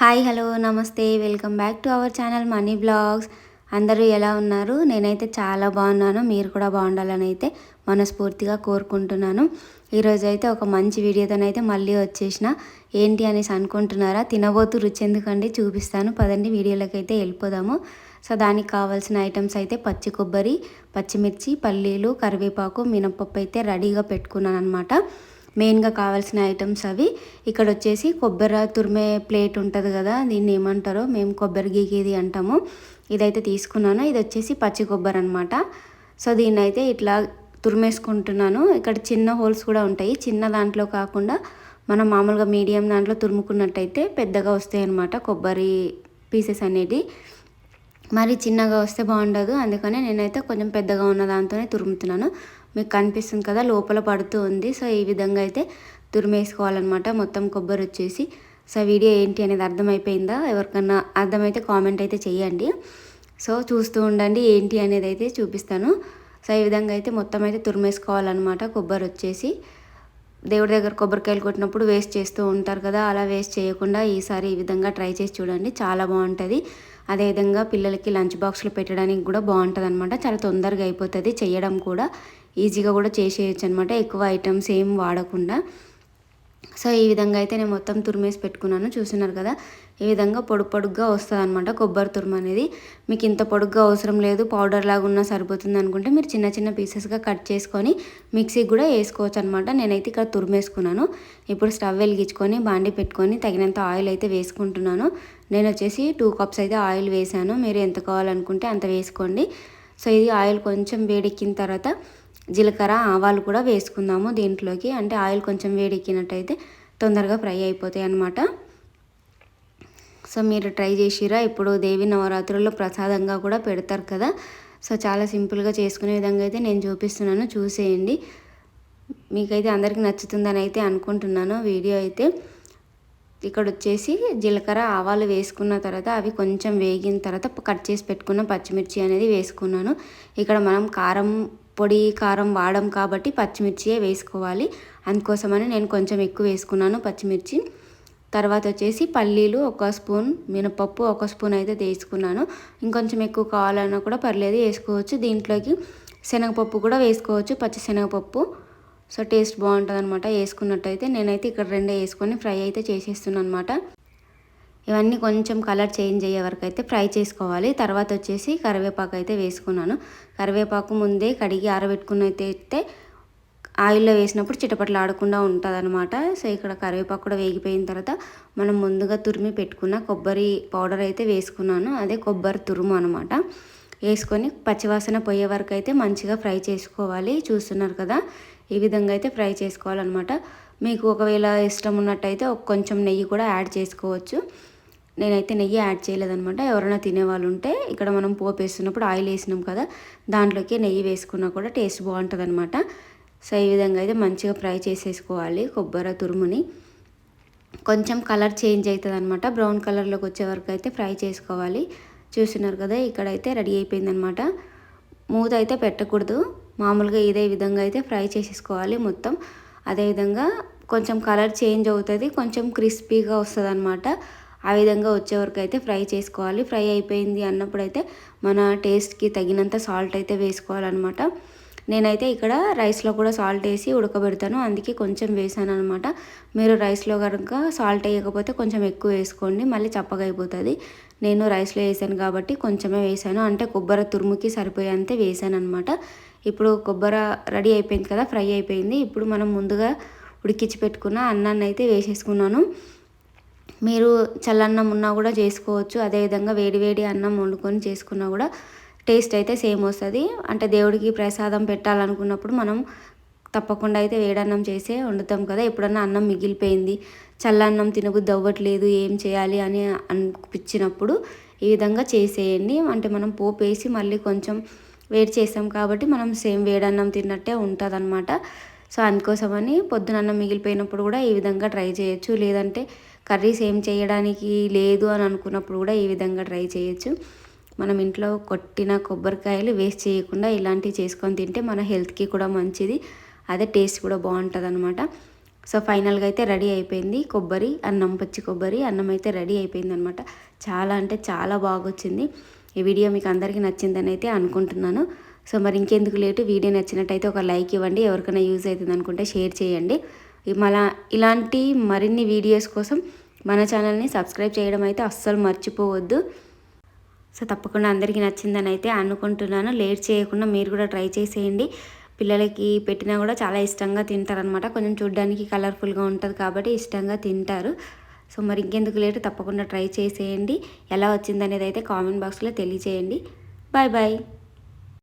Hi hello నమస్తే. Welcome back to our channel money blogs. అందరూ ఎలా ఉన్నారు? నేనైతే చాలా బాగున్నాను. మీరు కూడా బాగుండాలని అయితే మనస్ఫూర్తిగా కోరుకుంటున్నాను. ఈరోజు అయితే ఒక మంచి వీడియోతోనైతే మళ్ళీ వచ్చేసిన. ఏంటి అనేసి అనుకుంటున్నారా? తినబోతు రుచి ఎందుకండి చూపిస్తాను. పదండి వీడియోలోకి అయితే వెళ్ళిపోదాము. సో దానికి కావాల్సిన ఐటమ్స్ అయితే పచ్చి కొబ్బరి పచ్చిమిర్చి పల్లీలు కరివేపాకు మినపప్పు అయితే రెడీగా పెట్టుకున్నాను అనమాట మెయిన్గా కావాల్సిన ఐటమ్స్ అవి. ఇక్కడ వచ్చేసి కొబ్బరి తురిమే ప్లేట్ ఉంటుంది కదా దీన్ని ఏమంటారో మేము కొబ్బరి గీకేది అంటాము. ఇదైతే తీసుకున్నాను. ఇది వచ్చేసి పచ్చి కొబ్బరి అనమాట సో దీన్ని అయితే ఇట్లా తురిమేసుకుంటున్నాను. ఇక్కడ చిన్న హోల్స్ కూడా ఉంటాయి. చిన్న దాంట్లో కాకుండా మనం మామూలుగా మీడియం దాంట్లో తురుముకున్నట్టయితే పెద్దగా వస్తాయి అన్నమాట కొబ్బరి పీసెస్ అనేది మరి చిన్నగా వస్తే బాగుండదు. అందుకనే నేనైతే కొంచెం పెద్దగా ఉన్న దాంతోనే తురుముతున్నాను. మీకు కనిపిస్తుంది కదా లోపల పడుతూ ఉంది. సో ఈ విధంగా అయితే తురిమేసుకోవాలన్నమాట. మొత్తం కొబ్బరి వచ్చేసి. సో వీడియో ఏంటి అనేది అర్థమైపోయిందా? ఎవరికన్నా అర్థమైతే కామెంట్ అయితే చేయండి. సో చూస్తూ ఉండండి ఏంటి అనేది అయితే చూపిస్తాను. సో ఈ విధంగా అయితే మొత్తం అయితే తురిమేసుకోవాలన్నమాట. కొబ్బరి వచ్చేసి. దేవుడి దగ్గర కొబ్బరికాయలు కొట్టినప్పుడు వేస్ట్ చేస్తూ ఉంటారు కదా అలా వేస్ట్ చేయకుండా ఈసారి ఈ విధంగా ట్రై చేసి చూడండి. చాలా బాగుంటుంది. అదేవిధంగా పిల్లలకి లంచ్ బాక్స్లో పెట్టడానికి కూడా బాగుంటుంది అనమాట చాలా తొందరగా అయిపోతుంది. చేయడం కూడా ఈజీగా కూడా చేసేయచ్చు అనమాట ఎక్కువ ఐటమ్స్ ఏం వాడకుండా. సో ఈ విధంగా అయితే నేను మొత్తం తురిమేసి పెట్టుకున్నాను. చూస్తున్నారు కదా? ఈ విధంగా పొడు పొడుగ్గా వస్తుంది అనమాట కొబ్బరి తురుము అనేది. మీకు ఇంత పొడుగ్గా అవసరం లేదు. పౌడర్ లాగా ఉన్నా సరిపోతుంది అనుకుంటే మీరు చిన్న చిన్న పీసెస్గా కట్ చేసుకొని మిక్సీకి కూడా వేసుకోవచ్చు అనమాట నేనైతే ఇక్కడ తురిమేసుకున్నాను. ఇప్పుడు స్టవ్ వెలిగించుకొని బాండి పెట్టుకొని తగినంత ఆయిల్ అయితే వేసుకుంటున్నాను. నేను వచ్చేసి టూ కప్స్ అయితే ఆయిల్ వేసాను. మీరు ఎంత కావాలనుకుంటే అంత వేసుకోండి. సో ఇది ఆయిల్ కొంచెం వేడెక్కిన తర్వాత జీలకర్ర ఆవాలు కూడా వేసుకుందాము దీంట్లోకి. అంటే ఆయిల్ కొంచెం వేడెక్కినట్టయితే తొందరగా ఫ్రై అయిపోతాయి అన్నమాట. సో మీరు ట్రై చేసిరా? ఇప్పుడు దేవి నవరాత్రుల్లో ప్రసాదంగా కూడా పెడతారు కదా. సో చాలా సింపుల్గా చేసుకునే విధంగా అయితే నేను చూపిస్తున్నాను. చూసేయండి. మీకైతే అందరికీ నచ్చుతుందని అయితే అనుకుంటున్నాను. వీడియో అయితే ఇక్కడ వచ్చేసి జీలకర్ర ఆవాలు వేసుకున్న తర్వాత అవి కొంచెం వేగిన తర్వాత కట్ చేసి పెట్టుకున్న పచ్చిమిర్చి అనేది వేసుకున్నాను. ఇక్కడ మనం కారం పొడి కారం వాడం కాబట్టి పచ్చిమిర్చియే వేసుకోవాలి. అందుకోసమని నేను కొంచెం ఎక్కువ వేసుకున్నాను పచ్చిమిర్చి. తర్వాత వచ్చేసి పల్లీలు ఒక స్పూన్ మినపప్పు ఒక స్పూన్ అయితే తీసుకున్నాను. ఇంకొంచెం ఎక్కువ కావాలన్నా కూడా పర్లేదు వేసుకోవచ్చు. దీంట్లోకి శనగపప్పు కూడా వేసుకోవచ్చు పచ్చి శనగపప్పు. సో టేస్ట్ బాగుంటుంది అనమాట వేసుకున్నట్టయితే నేనైతే ఇక్కడ రెండే వేసుకొని ఫ్రై అయితే చేసేస్తున్నాను అనమాట ఇవన్నీ కొంచెం కలర్ చేంజ్ అయ్యే వరకు అయితే ఫ్రై చేసుకోవాలి. తర్వాత వచ్చేసి కరివేపాకు అయితే వేసుకున్నాను. కరివేపాకు ముందే కడిగి ఆరబెట్టుకుని అయితే ఆయిల్లో వేసినప్పుడు చిటపట్లు ఆడకుండా ఉంటుంది అనమాట సో ఇక్కడ కరివేపాకు కూడా వేగిపోయిన తర్వాత మనం ముందుగా తురిమి పెట్టుకున్న కొబ్బరి పౌడర్ అయితే వేసుకున్నాను. అదే కొబ్బరి తురుము అనమాట వేసుకొని పచ్చివాసన పోయే వరకు అయితే మంచిగా ఫ్రై చేసుకోవాలి. చూస్తున్నారు కదా ఈ విధంగా అయితే ఫ్రై చేసుకోవాలన్నమాట. మీకు ఒకవేళ ఇష్టం ఉన్నట్టయితే కొంచెం నెయ్యి కూడా యాడ్ చేసుకోవచ్చు. నేనైతే నెయ్యి యాడ్ చేయలేదనమాట ఎవరైనా తినేవాళ్ళు ఉంటే ఇక్కడ మనం పోపు వేస్తున్నప్పుడు ఆయిల్ వేసినాం కదా దాంట్లోకి నెయ్యి వేసుకున్నా కూడా టేస్ట్ బాగుంటుంది అనమాట సో ఈ విధంగా అయితే మంచిగా ఫ్రై చేసేసుకోవాలి కొబ్బరి తురుముని. కొంచెం కలర్ చేంజ్ అవుతుంది అనమాట బ్రౌన్ కలర్లోకి వచ్చే వరకు అయితే ఫ్రై చేసుకోవాలి. చూస్తున్నారు కదా ఇక్కడైతే రెడీ అయిపోయిందనమాట మూత అయితే పెట్టకూడదు. మామూలుగా ఇదే విధంగా అయితే ఫ్రై చేసేసుకోవాలి మొత్తం. అదేవిధంగా కొంచెం కలర్ చేంజ్ అవుతుంది కొంచెం క్రిస్పీగా వస్తుంది అనమాట ఆ విధంగా వచ్చే వరకు అయితే ఫ్రై చేసుకోవాలి. ఫ్రై అయిపోయింది అన్నప్పుడు అయితే మన టేస్ట్కి తగినంత సాల్ట్ అయితే వేసుకోవాలన్నమాట. నేనైతే ఇక్కడ రైస్లో కూడా సాల్ట్ వేసి ఉడకబెడతాను. అందుకే కొంచెం వేసాను అనమాట మీరు రైస్లో కనుక సాల్ట్ వేయకపోతే కొంచెం ఎక్కువ వేసుకోండి. మళ్ళీ చప్పగా అయిపోతుంది. నేను రైస్లో వేసాను కాబట్టి కొంచెమే వేసాను. అంటే కొబ్బరి తురుముకి సరిపోయేంతే వేసాను అనమాట ఇప్పుడు కొబ్బరి రెడీ అయిపోయింది కదా ఫ్రై అయిపోయింది. ఇప్పుడు మనం ముందుగా ఉడికించి పెట్టుకున్న అన్నాన్ని అయితే వేసేసుకున్నాను. మీరు చల్లన్నం ఉన్నా కూడా చేసుకోవచ్చు. అదేవిధంగా వేడివేడి అన్నం వండుకొని చేసుకున్నా కూడా టేస్ట్ అయితే సేమ్ వస్తుంది. అంటే దేవుడికి ప్రసాదం పెట్టాలనుకున్నప్పుడు మనం తప్పకుండా అయితే వేడన్నం చేసే వండుతాం కదా. ఎప్పుడన్నా అన్నం మిగిలిపోయింది చల్లన్నం తినబుద్ధి అవ్వట్లేదు ఏం చేయాలి అని అనిపించినప్పుడు ఈ విధంగా చేసేయండి. అంటే మనం పోపు వేసి మళ్ళీ కొంచెం వేడి చేస్తాం కాబట్టి మనం సేమ్ వేడన్నం తిన్నట్టే ఉంటుంది అనమాట సో అందుకోసమని పొద్దునన్నం మిగిలిపోయినప్పుడు కూడా ఈ విధంగా ట్రై చేయొచ్చు. లేదంటే కర్రీస్ ఏం చేయడానికి లేదు అని అనుకున్నప్పుడు కూడా ఈ విధంగా ట్రై చేయొచ్చు. మనం ఇంట్లో కొట్టిన కొబ్బరికాయలు వేస్ట్ చేయకుండా ఇలాంటివి చేసుకొని తింటే మన హెల్త్కి కూడా మంచిది. అదే టేస్ట్ కూడా బాగుంటుంది అనమాట సో ఫైనల్గా అయితే రెడీ అయిపోయింది కొబ్బరి అన్నం పచ్చి కొబ్బరి అన్నం అయితే రెడీ అయిపోయింది అనమాట చాలా అంటే చాలా బాగా వచ్చింది ఈ వీడియో మీకు అందరికీ నచ్చిందని అయితే అనుకుంటున్నాను. సో మరి ఇంకెందుకు లేటు? వీడియో నచ్చినట్టయితే ఒక లైక్ ఇవ్వండి. ఎవరికైనా యూజ్ అవుతుంది అనుకుంటే షేర్ చేయండి. మళ్ళా ఇలాంటి మరిన్ని వీడియోస్ కోసం మన ఛానల్ని సబ్స్క్రైబ్ చేయడం అయితే అస్సలు మర్చిపోవద్దు. సో తప్పకుండా అందరికీ నచ్చిందని అయితే అనుకుంటున్నాను. లేట్ చేయకుండా మీరు కూడా ట్రై చేసేయండి. పిల్లలకి పెట్టినా కూడా చాలా ఇష్టంగా తింటారనమాట కొంచెం చూడ్డానికి కలర్ఫుల్గా ఉంటుంది కాబట్టి ఇష్టంగా తింటారు. సో మరి ఇంకెందుకు లేటు? తప్పకుండా ట్రై చేసేయండి. ఎలా వచ్చిందనేది అయితే కామెంట్ బాక్స్లో తెలియచేయండి. Bye bye.